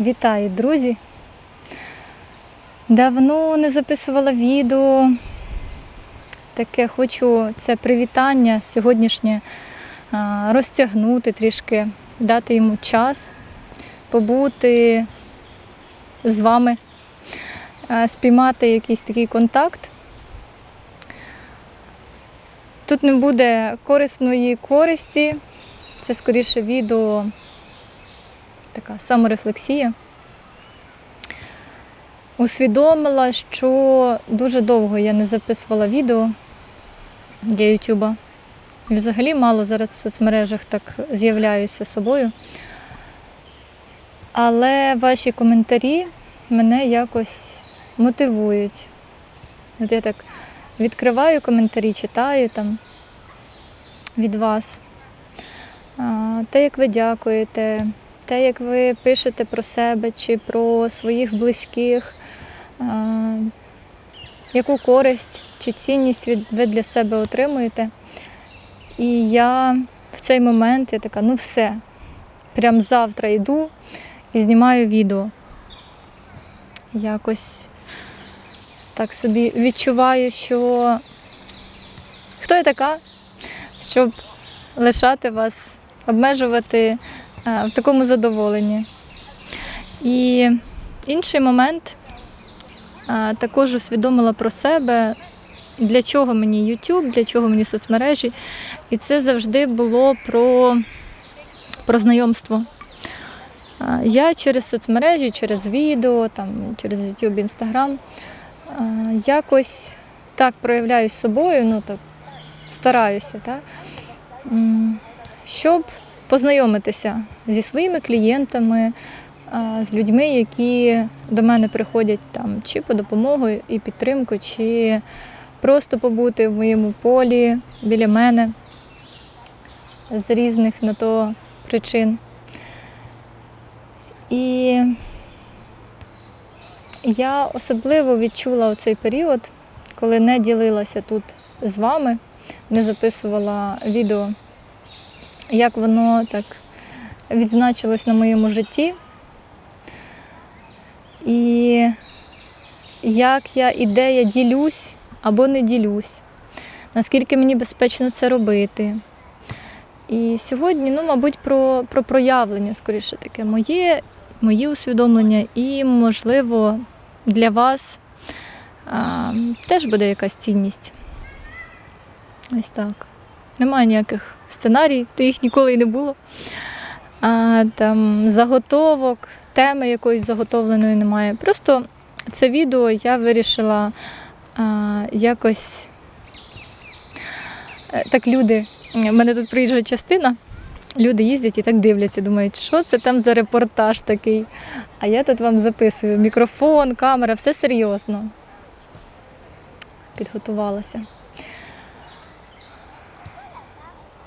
Вітаю, друзі! Давно не записувала відео. Таке хочу це привітання сьогоднішнє розтягнути трішки, дати йому час, побути з вами, спіймати якийсь такий контакт. Тут не буде корисної користі, це скоріше відео така саморефлексія. Усвідомила, що дуже довго я не записувала відео для Ютуба. Взагалі мало зараз в соцмережах так з'являюся собою. Але ваші коментарі мене якось мотивують. От я так відкриваю коментарі, читаю там від вас. Те, як ви дякуєте, те, як ви пишете про себе чи про своїх близьких, яку користь чи цінність ви для себе отримуєте. І я в цей момент я така, ну все, прям завтра йду і знімаю відео. Якось так собі відчуваю, що хто я така, щоб лишати вас, обмежувати е, в такому задоволенні. І інший момент е, також усвідомила про себе, для чого мені YouTube, для чого мені соцмережі. І це завжди було про, про знайомство. Е, Я через соцмережі, через відео, там, через YouTube, Instagram е, якось так проявляюсь собою, ну так стараюся, так? Щоб познайомитися зі своїми клієнтами, з людьми, які до мене приходять там чи по допомогу і підтримку, чи просто побути в моєму полі біля мене з різних на то причин. І я особливо відчула у цей період, коли не ділилася тут з вами, не записувала відео, як воно так відзначилось на моєму житті. І як я ідея ділюсь або не ділюсь, наскільки мені безпечно це робити. І сьогодні, ну, мабуть, про, про проявлення, скоріше таке, моє, мої усвідомлення, і, можливо, для вас а, теж буде якась цінність. Ось так. Немає ніяких сценарій, то їх ніколи й не було. А, там, заготовок, теми якоїсь заготовленої немає. Просто це відео я вирішила а, якось е, так люди. У мене тут приїжджає частина, люди їздять і так дивляться, думають, що це там за репортаж такий. А я тут вам записую мікрофон, камера, все серйозно. Підготувалася.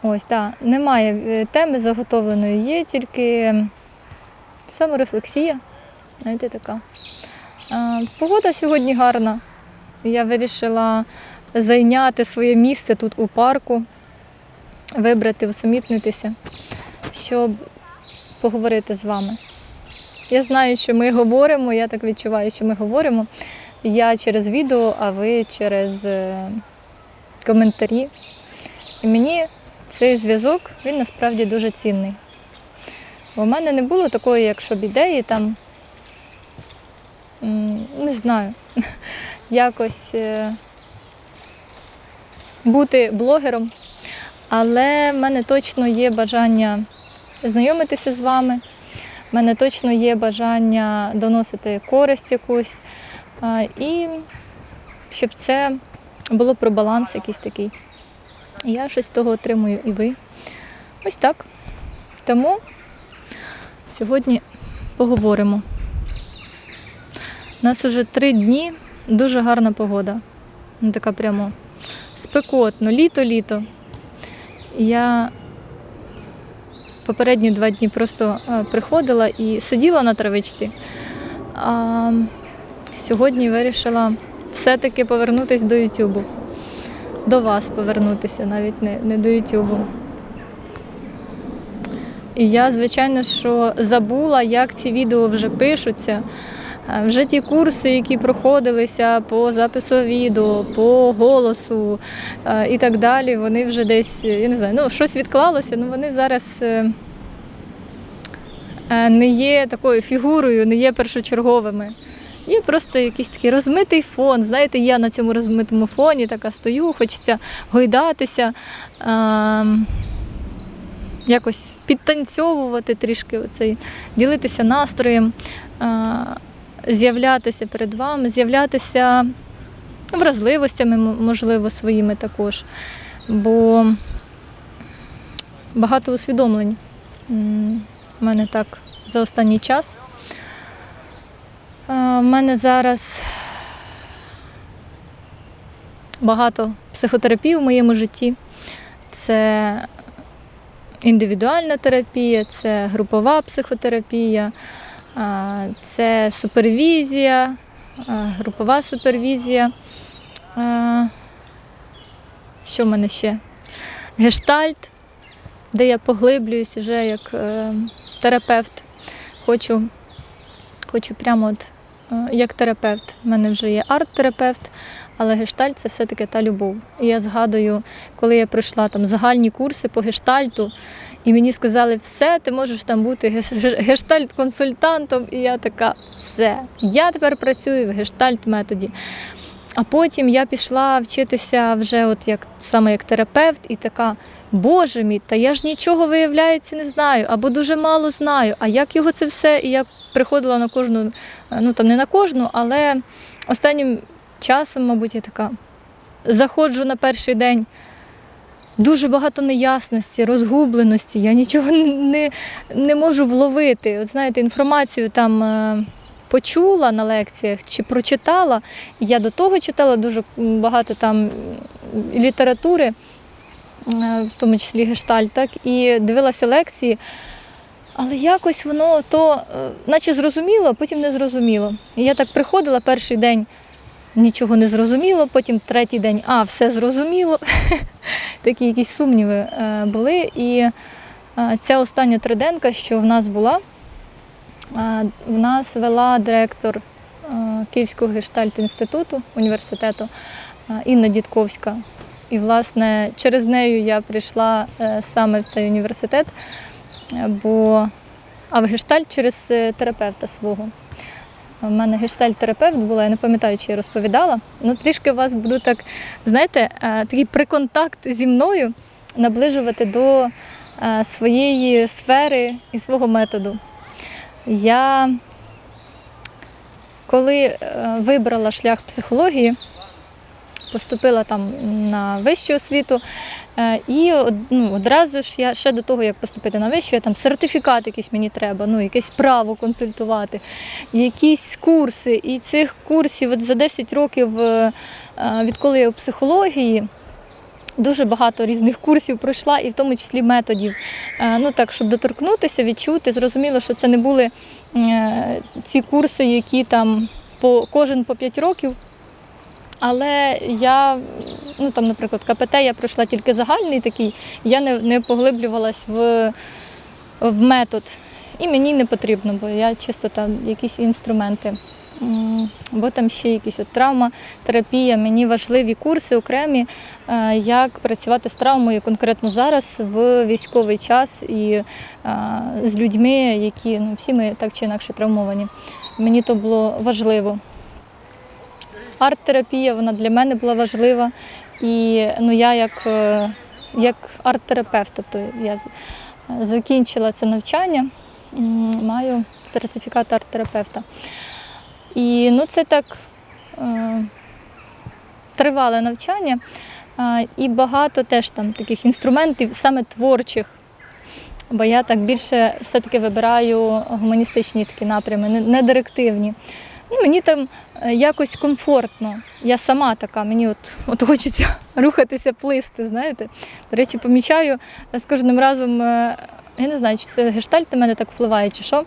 Ось, так, немає е, теми заготовленої, є тільки саморефлексія. Знаєте, така. Погода сьогодні гарна. Я вирішила зайняти своє місце тут у парку, вибрати, усамітнитися, щоб поговорити з вами. Я знаю, що ми говоримо, я так відчуваю, що ми говоримо. Я через відео, а ви через е, коментарі. І мені цей зв'язок він насправді дуже цінний. В мене не було такої, як щоб ідеї там, не знаю, якось е, бути блогером. Але в мене точно є бажання знайомитися з вами. В мене точно є бажання доносити користь якусь. І щоб це було про баланс якийсь такий. Я щось з того отримую і ви. Ось так. Тому сьогодні поговоримо. У нас вже три дні дуже гарна погода. Ну, така прямо спекотно, літо-літо. Я попередні два дні просто е, приходила і сиділа на травичці. А сьогодні вирішила все-таки повернутися до Ютубу до вас повернутися, навіть не, не до Ютубу. І я, звичайно, що забула, як ці відео вже пишуться. Е, Вже ті курси, які проходилися по запису відео, по голосу е, і так далі, вони вже десь, я не знаю, ну щось відклалося, ну вони зараз е, не є такою фігурою, не є першочерговими. Є просто якийсь такий розмитий фон. Знаєте, я на цьому розмитому фоні така стою, хочеться гойдатися, е, якось підтанцьовувати трішки, оцей, ділитися настроєм, е, з'являтися перед вами, з'являтися вразливостями, можливо, своїми також. Бо багато усвідомлень в мене так за останній час. У мене зараз багато психотерапії в моєму житті. Це індивідуальна терапія, це групова психотерапія, це супервізія, групова супервізія. Що в мене ще? Гештальт, де я поглиблююсь вже як е, терапевт. Хочу Хочу прямо от як терапевт. У мене вже є арт-терапевт, але гештальт це все-таки та любов. І я згадую, коли я пройшла там загальні курси по гештальту, і мені сказали, все, ти можеш там бути геш- геш- гештальт-консультантом. І я така, все, я тепер працюю в гештальт-методі. А потім я пішла вчитися вже от як саме як терапевт, і така, Боже мій, та я ж нічого виявляється не знаю, або дуже мало знаю. А як його це все? І я приходила на кожну, ну там не на кожну, але останнім часом, мабуть, я така заходжу на перший день. Дуже багато неясності, розгубленості. Я нічого не, не можу вловити. От знаєте, інформацію там е, почула на лекціях чи прочитала. Я до того читала дуже багато там літератури, е, в тому числі гештальт, так, і дивилася лекції. Але якось воно то, е, наче зрозуміло, потім не зрозуміло. І я так приходила перший день, нічого не зрозуміло, потім третій день, а, все зрозуміло. Такі якісь сумніви е, були. І е, ця остання триденка, що в нас була, в нас вела директор Київського гештальт-інституту університету е, Інна Дідковська. І, власне, через нею я прийшла е, саме в цей університет, е, бо а в гештальт через е, терапевта свого. У мене гештальт-терапевт була, я не пам'ятаю, чи я розповідала. Ну, трішки вас буду так, знаєте, такий приконтакт зі мною наближувати до своєї сфери і свого методу. Я коли вибрала шлях психології, поступила там на вищу освіту, е, і ну, одразу ж я ще до того, як поступити на вищу, я там сертифікат якийсь мені треба, ну, якесь право консультувати, якісь курси. І цих курсів от за 10 років, е, відколи я у психології, Дуже багато різних курсів пройшла, і в тому числі методів. Е, Ну так, щоб доторкнутися, відчути. Зрозуміло, що це не були ці курси, які там по кожен по 5 років. Але я, ну там, наприклад, КПТ я пройшла тільки загальний такий, я не, не поглиблювалась в, в метод. І мені не потрібно, бо я чисто там якісь інструменти. Бо там ще якісь от травма, терапія. Мені важливі курси окремі, е, як працювати з травмою конкретно зараз в військовий час і е, з людьми, які ну, всі ми так чи інакше травмовані. Мені то було важливо. Арт-терапія вона для мене була важлива. І ну, я як, е, як арт-терапевт, тобто я закінчила це навчання, маю сертифікат арт-терапевта. І ну, це так е, тривале навчання, і багато теж там таких інструментів, саме творчих. Бо я так більше все-таки вибираю гуманістичні такі напрями, не директивні. Ну, мені там е, якось комфортно. Я сама така, мені от, от хочеться рухатися, плисти, знаєте. До речі, помічаю з кожним разом, е, я не знаю, чи це гештальт на мене так впливає, чи що.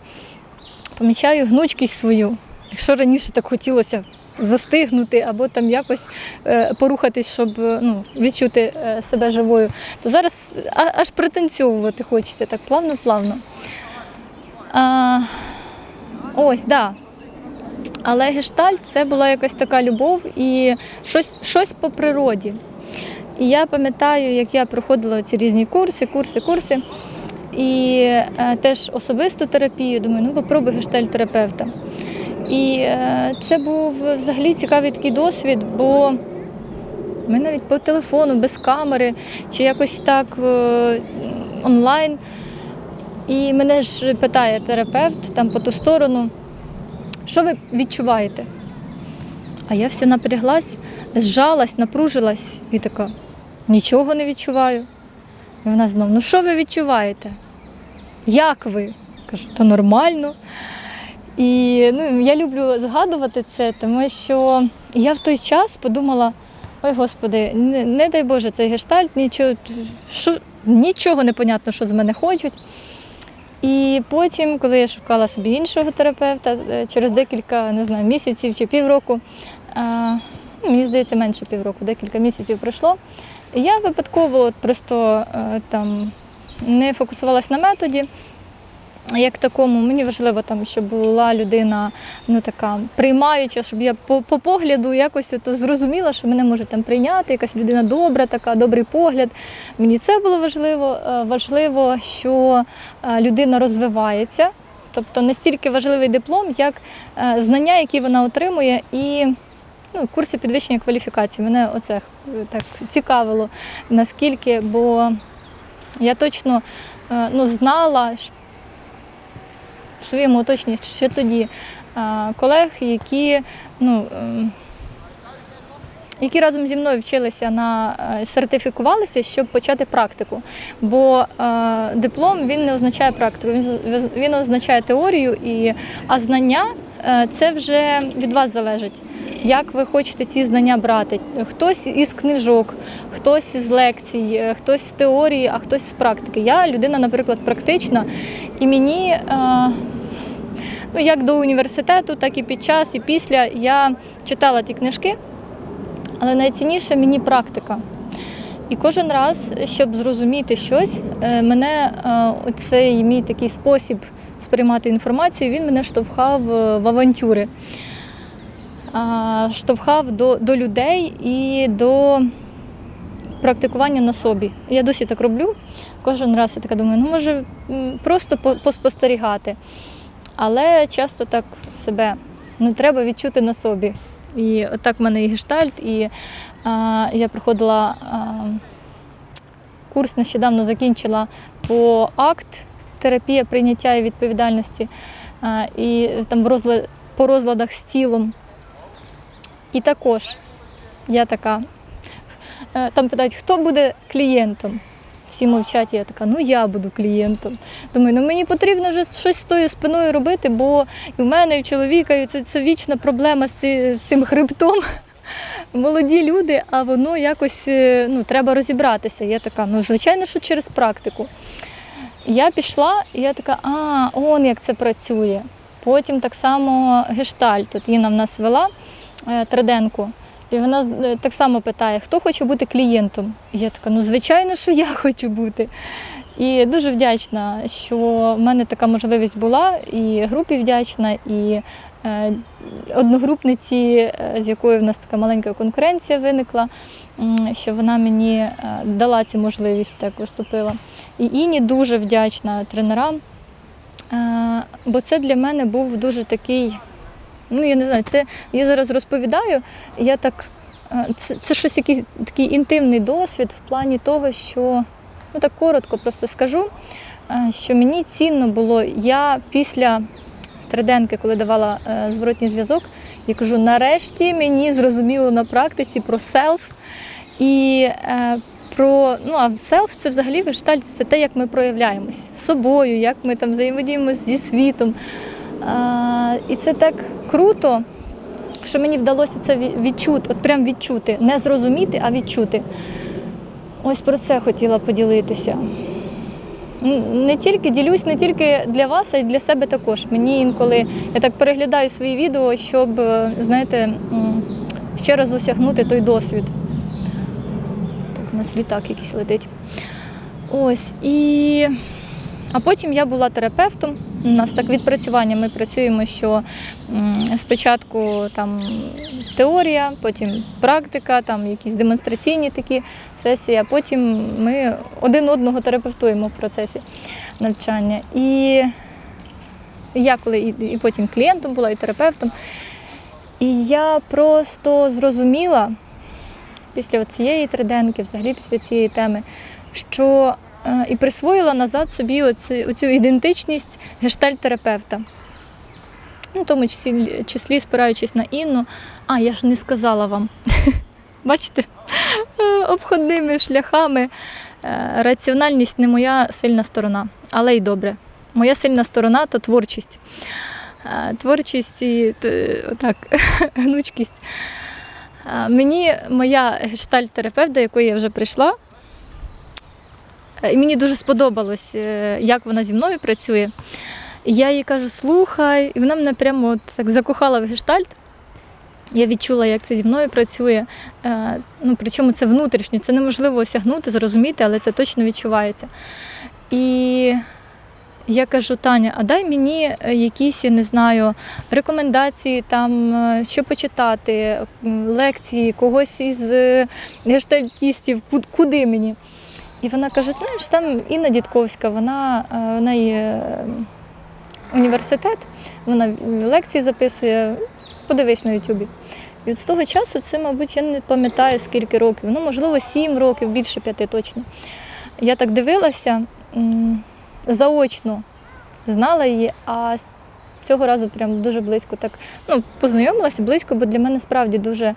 Помічаю гнучкість свою. Якщо раніше так хотілося застигнути або там якось е, порухатись, щоб е, ну, відчути е, себе живою, то зараз аж пританцьовувати хочеться так плавно-плавно. А, ось, так. Да. Але гештальт це була якась така любов і щось, щось по природі. І я пам'ятаю, як я проходила ці різні курси, курси, курси. І е, теж особисту терапію, думаю, ну попробуй гештальт-терапевта. І е, це був взагалі цікавий такий досвід, бо ми навіть по телефону, без камери, чи якось так е, онлайн. І мене ж питає терапевт там по ту сторону, що ви відчуваєте? А я вся напряглась, зжалась, напружилась і така, нічого не відчуваю. І вона знов, ну що ви відчуваєте? Як ви? Кажу, то нормально. І ну, я люблю згадувати це, тому що я в той час подумала: ой Господи, не, не дай Боже, цей гештальт, нічого, що, нічого не понятно, що з мене хочуть. І потім, коли я шукала собі іншого терапевта, е, через декілька не знаю, місяців чи півроку, е, ну, мені здається, менше півроку, декілька місяців пройшло. Я випадково просто е, там не фокусувалась на методі. Як такому, мені важливо, там, щоб була людина ну, така приймаюча, щоб я по, по погляду якось то зрозуміла, що мене може там прийняти, якась людина добра, така, добрий погляд. Мені це було важливо. Е, Важливо, що е, людина розвивається. Тобто не стільки важливий диплом, як е, знання, які вона отримує, і ну, курси підвищення кваліфікації. Мене оце так цікавило, наскільки, бо я точно ну, знала, в своєму оточенні ще тоді е, колег, які, ну, е, які разом зі мною вчилися на е, сертифікувалися, щоб почати практику. Бо е, диплом він не означає практику, він, він означає теорію, і, а знання е, це вже від вас залежить. Як ви хочете ці знання брати? Хтось із книжок, хтось з лекцій, е, хтось з теорії, а хтось з практики. Я людина, наприклад, практична, і мені. е, Ну, як до університету, так і під час, і після я читала ті книжки, але найцінніше мені практика. І кожен раз, щоб зрозуміти щось, е, мене е, цей мій такий спосіб сприймати інформацію, він мене штовхав е, в авантюри, штовхав до, до людей і до практикування на собі. Я досі так роблю. Кожен раз я така думаю, ну може просто поспостерігати. Але часто так себе ну, треба відчути на собі. І отак в мене і гештальт, і а, я проходила а, курс, нещодавно закінчила по акт терапія прийняття і відповідальності, а, і там в розлад, по розладах з тілом. І також я така. е, Там питають, хто буде клієнтом. Всі мовчать, я така, ну я буду клієнтом. Думаю, ну мені потрібно вже щось з тою спиною робити, бо і в мене, і в чоловіка, і це, це вічна проблема з, з цим хребтом. Молоді люди, а воно якось е, ну, треба розібратися. Я така, ну звичайно, що через практику. Я пішла, і я така, а, он як це працює. Потім так само гештальт. Тут Інна в нас вела е, Триденко. І вона е, так само питає, хто хоче бути клієнтом. І я така, ну звичайно, що я хочу бути. І дуже вдячна, що в мене така можливість була, і групі вдячна, і е, одногрупниці, е, з якою в нас така маленька конкуренція виникла, що вона мені дала цю можливість, так виступила. І Іні дуже вдячна тренерам, бо це для мене був дуже такий. Ну, я не знаю, це я зараз розповідаю. Я так, е, це, це щось якийсь такий інтимний досвід в плані того, що ну так коротко просто скажу, е, що мені цінно було. Я після триденки, коли давала е, зворотній зв'язок, я кажу: нарешті мені зрозуміло на практиці про селф і про ну а селф це взагалі гештальт, це те, як ми проявляємось з собою, як ми там взаємодіємо зі світом. І це так круто, що мені вдалося це відчути, от прям відчути, не зрозуміти, а відчути. Ось про це хотіла поділитися. не тільки ділюсь, не тільки для вас, а й для себе також. Мені інколи я так переглядаю свої відео, щоб, е, знаєте, ще раз осягнути той досвід. Так, у нас літак якийсь летить. Ось. І... А потім я була терапевтом. У нас так відпрацювання. Ми працюємо, що спочатку там теорія, потім практика, там якісь демонстраційні такі сесії, а потім ми один одного терапевтуємо в процесі навчання. І я коли і, потім клієнтом була, і терапевтом. І я просто зрозуміла після цієї триденки, взагалі після цієї теми, що і присвоїла назад собі оці, оцю ідентичність гештальт-терапевта. Ну, в тому числі, числі спираючись на Інну. А, я ж не сказала вам. Бачите, Е, обходними шляхами. Е, Раціональність не моя сильна сторона, але й добре. Моя сильна сторона то творчість. Е, Творчість і отак, гнучкість. Е, Мені моя гештальт-терапевт, до якої я вже прийшла, е, і мені дуже сподобалось, е, як вона зі мною працює. І я їй кажу, слухай, і вона мене прямо от так закохала в гештальт. Я відчула, як це зі мною працює. Е, Ну, причому це внутрішньо, це неможливо осягнути, зрозуміти, але це точно відчувається. І я кажу, Таня, а дай мені е, якісь, не знаю, рекомендації, там, е, що почитати, лекції, когось із е, гештальтістів, куди мені? І вона каже: знаєш, там Інна Дідковська, вона, е, в неї е, університет, вона лекції записує, подивись на Ютубі. І от з того часу це, мабуть, я не пам'ятаю скільки років, ну, можливо, сім років, більше п'яти точно. Я так дивилася заочно, знала її, а цього разу прям дуже близько так ну, познайомилася близько, бо для мене справді дуже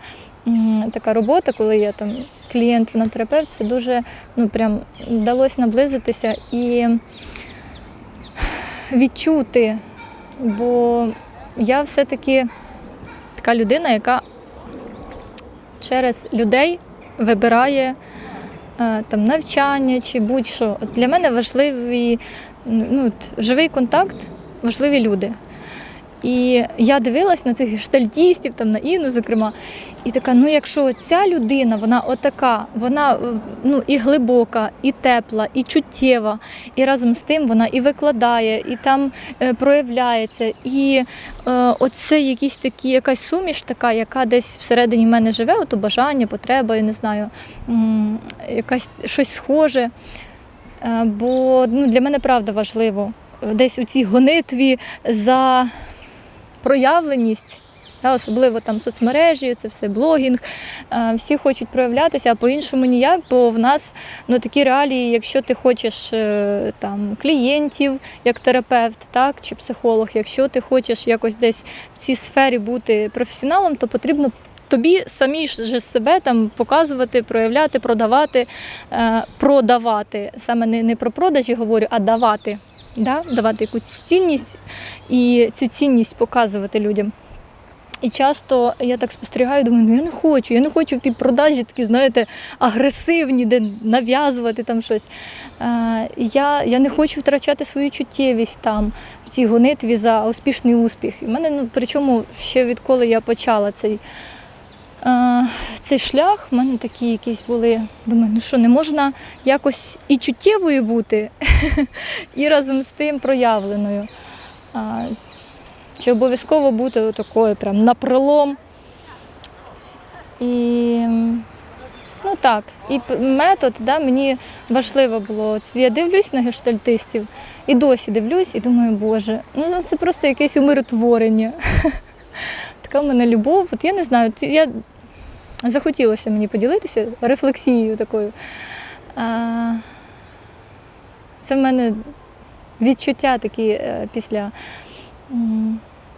така робота, коли я там клієнт на терапевт, це дуже ну, прям вдалося наблизитися і відчути, бо я все-таки така людина, яка через людей вибирає е, там, навчання чи будь-що. Для мене важливий ну, живий контакт, важливі люди. І я дивилась на цих гештальтістів, там на Інну, зокрема, і така: ну якщо ця людина, вона отака, вона ну, і глибока, і тепла, і чуттєва, і разом з тим вона і викладає, і там е, проявляється. І е, оце якісь такі, якась суміш така, яка десь всередині мене живе, ото бажання, потреба, я не знаю, якась щось схоже. Е, Бо ну, для мене правда важливо е, десь у цій гонитві за проявленість. Особливо там соцмережі, це все блогінг. Е, Всі хочуть проявлятися, а по-іншому ніяк, бо в нас ну, такі реалії, якщо ти хочеш е, там, клієнтів як терапевт так, чи психолог, якщо ти хочеш якось десь в цій сфері бути професіоналом, то потрібно тобі самі ж себе там показувати, проявляти, продавати, е, продавати. Саме не про продажі говорю, а давати. Да? Давати якусь цінність і цю цінність показувати людям. І часто я так спостерігаю, думаю, ну я не хочу, я не хочу в тій продажі такі, знаєте, агресивні, де нав'язувати там щось. Я, я не хочу втрачати свою чуттєвість там, в цій гонитві за успішний успіх. І в мене, ну, причому ще відколи я почала цей, цей шлях, в мене такі якісь були. Думаю, ну що, не можна якось і чуттєвою бути, і разом з тим проявленою. Чи обов'язково бути такою прям напролом. І ну так, і метод да, мені важливо було. Я дивлюсь на гештальтистів і досі дивлюсь і думаю, Боже, ну це просто якесь умиротворення. Така в мене любов. От я не знаю, я захотілося мені поділитися рефлексією такою. Це в мене відчуття такі е, після.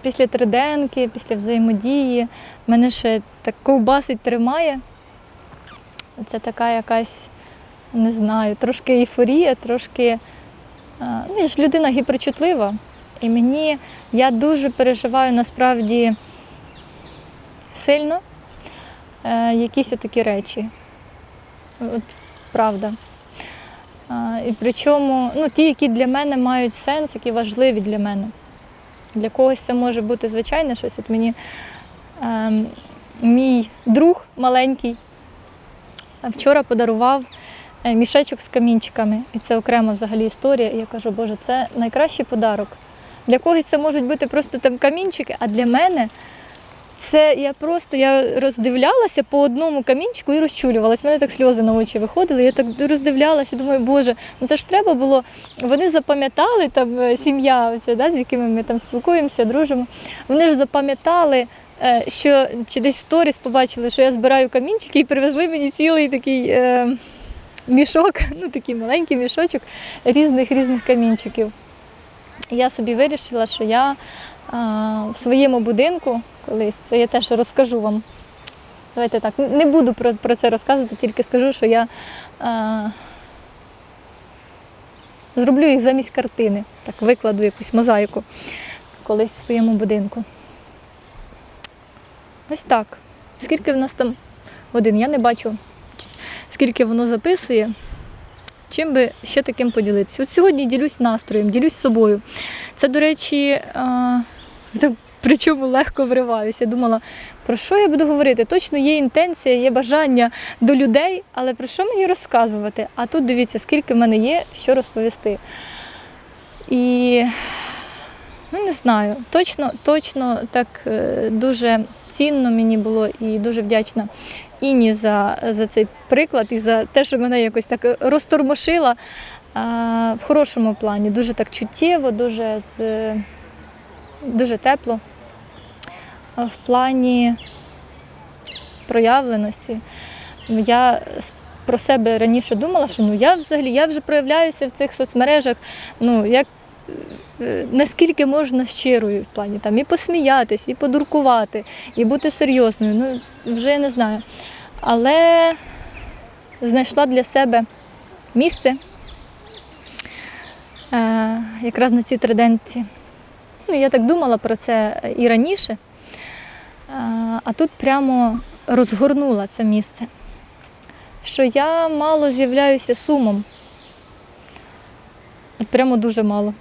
Після триденки, після взаємодії, мене ще так ковбасить тримає. Це така якась, не знаю, трошки ейфорія, трошки. е, Ну, я ж людина гіперчутлива. І мені я дуже переживаю насправді сильно якісь такі речі. От, правда. І причому ну, ті, які для мене мають сенс, які важливі для мене. Для когось це може бути звичайне щось. От мені ем, мій друг маленький вчора подарував е, мішечок з камінчиками. І це окрема взагалі історія. І я кажу, Боже, це найкращий подарок. Для когось це можуть бути просто там камінчики, а для мене це я просто я роздивлялася по одному камінчику і розчулювалась. Мене так сльози на очі виходили. Я так роздивлялася, думаю, Боже, ну це ж треба було. Вони запам'ятали там е, сім'я, оця, да, з якими ми там спілкуємося, дружимо. Вони ж запам'ятали, е, що чи десь в сторіс побачили, що я збираю камінчики і привезли мені цілий такий. Е, Мішок, ну такий маленький мішочок різних різних камінчиків. Я собі вирішила, що я в своєму будинку колись, це я теж розкажу вам. Давайте так, не буду про, про це розказувати, тільки скажу, що я а, зроблю їх замість картини, так викладу якусь мозаїку колись в своєму будинку. Ось так. Скільки в нас там один, я не бачу, скільки воно записує. Чим би ще таким поділитися? От сьогодні ділюсь настроєм, ділюсь собою. Це, до речі, так, причому легко вриваюся. Я думала, про що я буду говорити? Точно є інтенція, є бажання до людей, але про що мені розказувати? А тут дивіться, скільки в мене є, що розповісти. І ну, не знаю, точно, точно так е, дуже цінно мені було і дуже вдячна Іні за, за цей приклад і за те, що мене якось так розтормошила в хорошому плані. Дуже так чуттєво, дуже, з, дуже тепло. В плані проявленості. Я про себе раніше думала, що ну я взагалі я вже проявляюся в цих соцмережах. Ну, як е, наскільки можна щирою в плані там і посміятись, і подуркувати, і бути серйозною. Ну, вже я не знаю. Але знайшла для себе місце е, якраз на цій триденці. Ну, я так думала про це і раніше, е, а тут прямо розгорнула це місце, що я мало з'являюся сумом. От прямо дуже мало.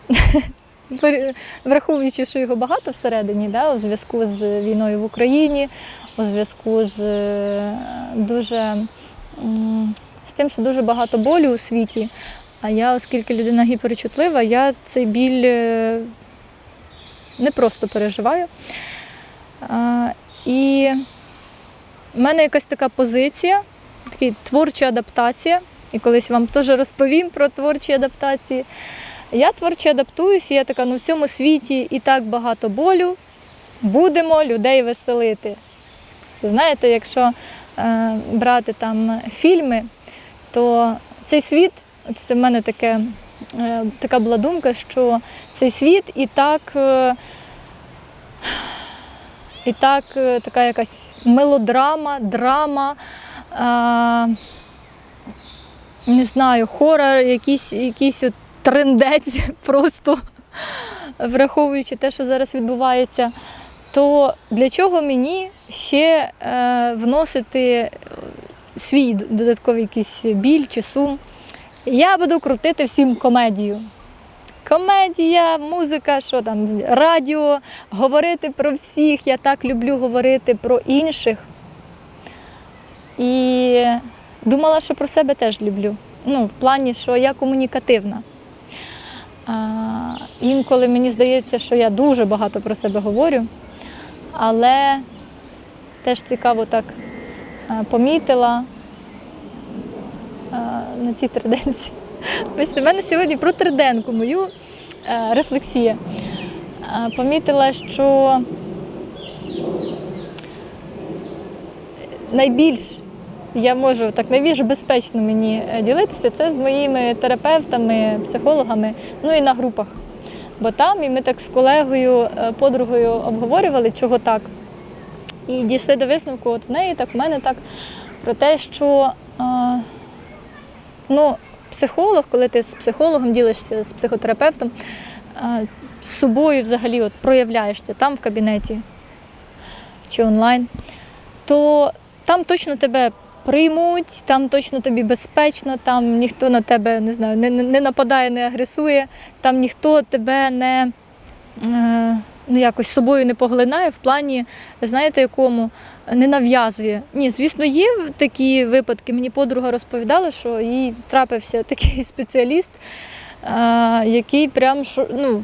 Враховуючи, що його багато всередині, да, у зв'язку з війною в Україні, у зв'язку з е, дуже з тим, що дуже багато болю у світі. А я, оскільки людина гіперчутлива, я цей біль е, не просто переживаю. І в мене якась така позиція, така творча адаптація. І колись вам теж розповім про творчі адаптації. Я творчо адаптуюся, я така, ну в цьому світі і так багато болю, будемо людей веселити. Це знаєте, якщо е, брати там фільми, то цей світ, це в мене таке, така була думка, що цей світ і так, е, і так е, така якась мелодрама, драма. Е, не знаю, хорор, якийсь, якийсь трендець, просто враховуючи те, що зараз відбувається, то для чого мені ще е, вносити свій додатковий якийсь біль чи сум? Я буду крутити всім комедію. Комедія, музика, що там, радіо, говорити про всіх. Я так люблю говорити про інших. І думала, що про себе теж люблю. Ну, в плані, що я комунікативна. А, інколи мені здається, що я дуже багато про себе говорю, але теж цікаво так помітила а, на цій триденці. Бачите, в мене сьогодні про триденку мою а, рефлексія. А, помітила, що найбільш я можу так найбільш безпечно мені е, ділитися це з моїми терапевтами, психологами, ну і на групах. Бо там і ми так з колегою, е, подругою обговорювали, чого так. І дійшли до висновку, от в неї так, в мене так, про те, що е, ну, психолог, коли ти з психологом ділишся, з психотерапевтом, е, з собою взагалі от проявляєшся там в кабінеті чи онлайн, то там точно тебе приймуть, там точно тобі безпечно, там ніхто на тебе не знаю, не, не нападає, не агресує, там ніхто тебе не е, якось собою не поглинає в плані, знаєте, якому не нав'язує. Ні, звісно, є такі випадки. Мені подруга розповідала, що їй трапився такий спеціаліст, е, який прям ну,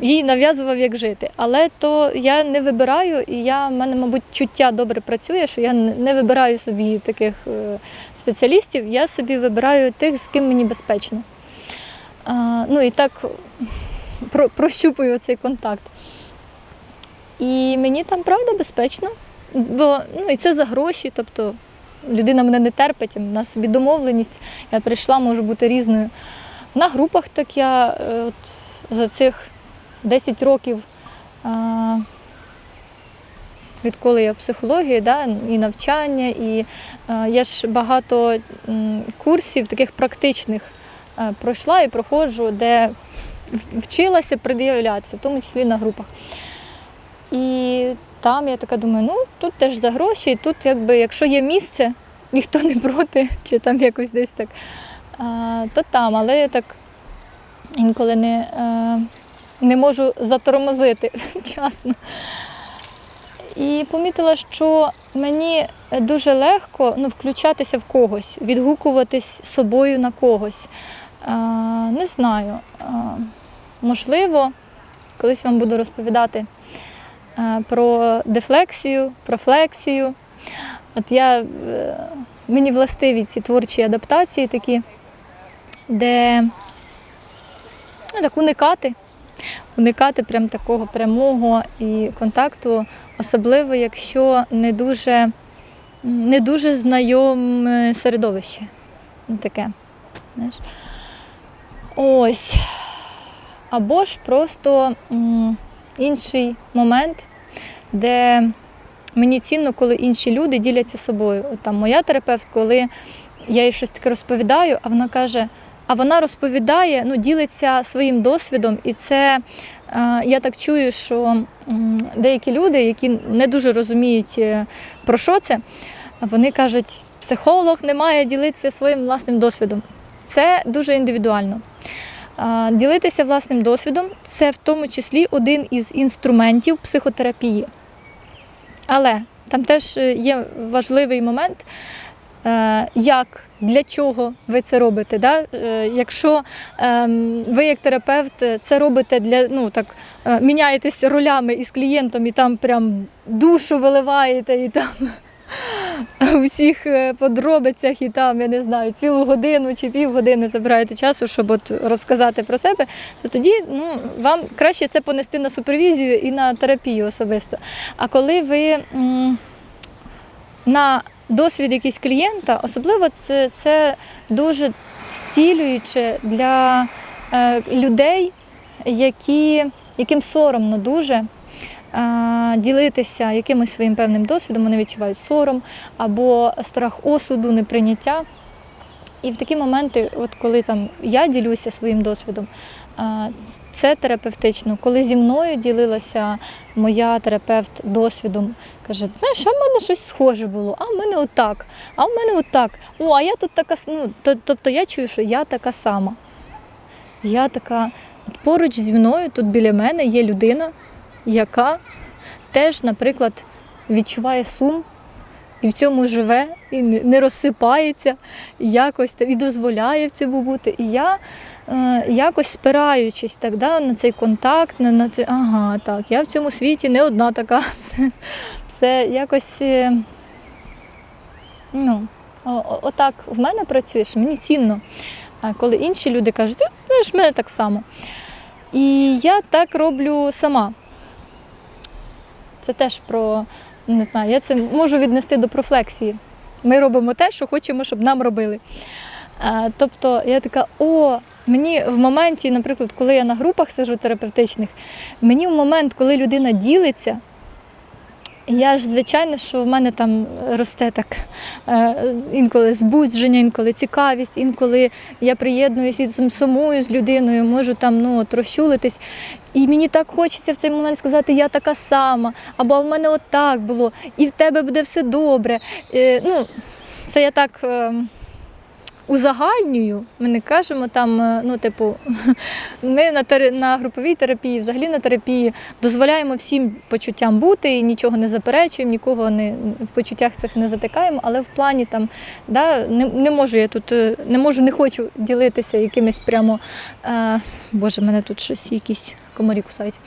їй нав'язував, як жити. Але то я не вибираю, і я, в мене, мабуть, чуття добре працює, що я не вибираю собі таких е, спеціалістів, я собі вибираю тих, з ким мені безпечно. Ну і так про, прощупую цей контакт. І мені там правда безпечно, бо ну, і це за гроші. Тобто людина мене не терпить, у нас собі домовленість. Я прийшла, можу бути різною. На групах так я е, от, за цих 10 років, а, відколи я в да, і навчання, і а, я ж багато курсів таких практичних е, пройшла і проходжу, де вчилася пред'являтися, в тому числі на групах. І там я така думаю, ну тут теж за гроші, і тут, якби, якщо є місце, ніхто не проти, чи там якось десь так, а, то там, але я так інколи не, е, не можу затормозити вчасно. І помітила, що мені дуже легко ну, включатися в когось, відгукуватись собою на когось. А, не знаю. А, можливо, колись вам буду розповідати а, про дефлексію, про флексію. От я, е, мені властиві ці творчі адаптації такі, де ну, так уникати. Уникати прям такого прямого і контакту, особливо якщо не дуже, не дуже знайоме середовище. Ну таке. Знаєш. Ось. Або ж просто м, інший момент, де мені цінно, коли інші люди діляться собою. От там моя терапевт, коли я їй щось таке розповідаю, а вона каже, а вона розповідає, ну, ділиться своїм досвідом, і це е, я так чую, що деякі люди, які не дуже розуміють, е, про що це, вони кажуть, психолог не має ділитися своїм власним досвідом. Це дуже індивідуально. Ділитися власним досвідом це в тому числі один із інструментів психотерапії. Але там теж е, є важливий момент, е, як, для чого ви це робите. Да? Е, Якщо ем, ви як терапевт це робите для ну так міняєтесь ролями із клієнтом і там прям душу виливаєте і там. У всіх е, подробицях і там, я не знаю, цілу годину чи півгодини забираєте часу, щоб от розказати про себе, то тоді ну, вам краще це понести на супервізію і на терапію особисто. А коли ви м, на досвід якийсь клієнта, особливо це, це дуже зцілююче для е, людей, які, яким соромно дуже ділитися якимось своїм певним досвідом, вони відчувають сором або страх осуду, неприйняття. І в такі моменти, от коли там я ділюся своїм досвідом, це терапевтично. Коли зі мною ділилася моя терапевт досвідом, каже, знаєш, а в мене щось схоже було, а в мене отак, а в мене отак. О, а я тут така, ну, тобто я чую, що я така сама. Я така, от поруч зі мною, тут біля мене є людина, яка теж, наприклад, відчуває сум і в цьому живе, і не розсипається, і якось і дозволяє в цьому бути. І я е, якось спираючись так, да, на цей контакт, на, на це, ага, так, я в цьому світі не одна така. Все, все якось. е, Ну, отак в мене працює, що мені цінно. А коли інші люди кажуть, «Ти знаєш, в мене так само. І я так роблю сама. Це теж про, не знаю, я це можу віднести до профлексії. Ми робимо те, що хочемо, щоб нам робили. Тобто я така, о, мені в моменті, наприклад, коли я на групах сижу терапевтичних, мені в момент, коли людина ділиться, я ж, звичайно, що в мене там росте так е, інколи збудження, інколи цікавість, інколи я приєднуюся і сум- сумую з людиною, можу там ну, от, розчулитись. І мені так хочеться в цей момент сказати, я така сама, або в мене отак було, і в тебе буде все добре. Е, ну, це я так. Узагальнюю, ми не кажемо там, е, ну, типу, ми на, тер- на груповій терапії, взагалі на терапії дозволяємо всім почуттям бути і нічого не заперечуємо, нікого не в почуттях цих не затикаємо, але в плані там, да, не, не можу я тут, е, не можу, не хочу ділитися якимись прямо. Е, боже, мене тут щось якісь комарі кусають.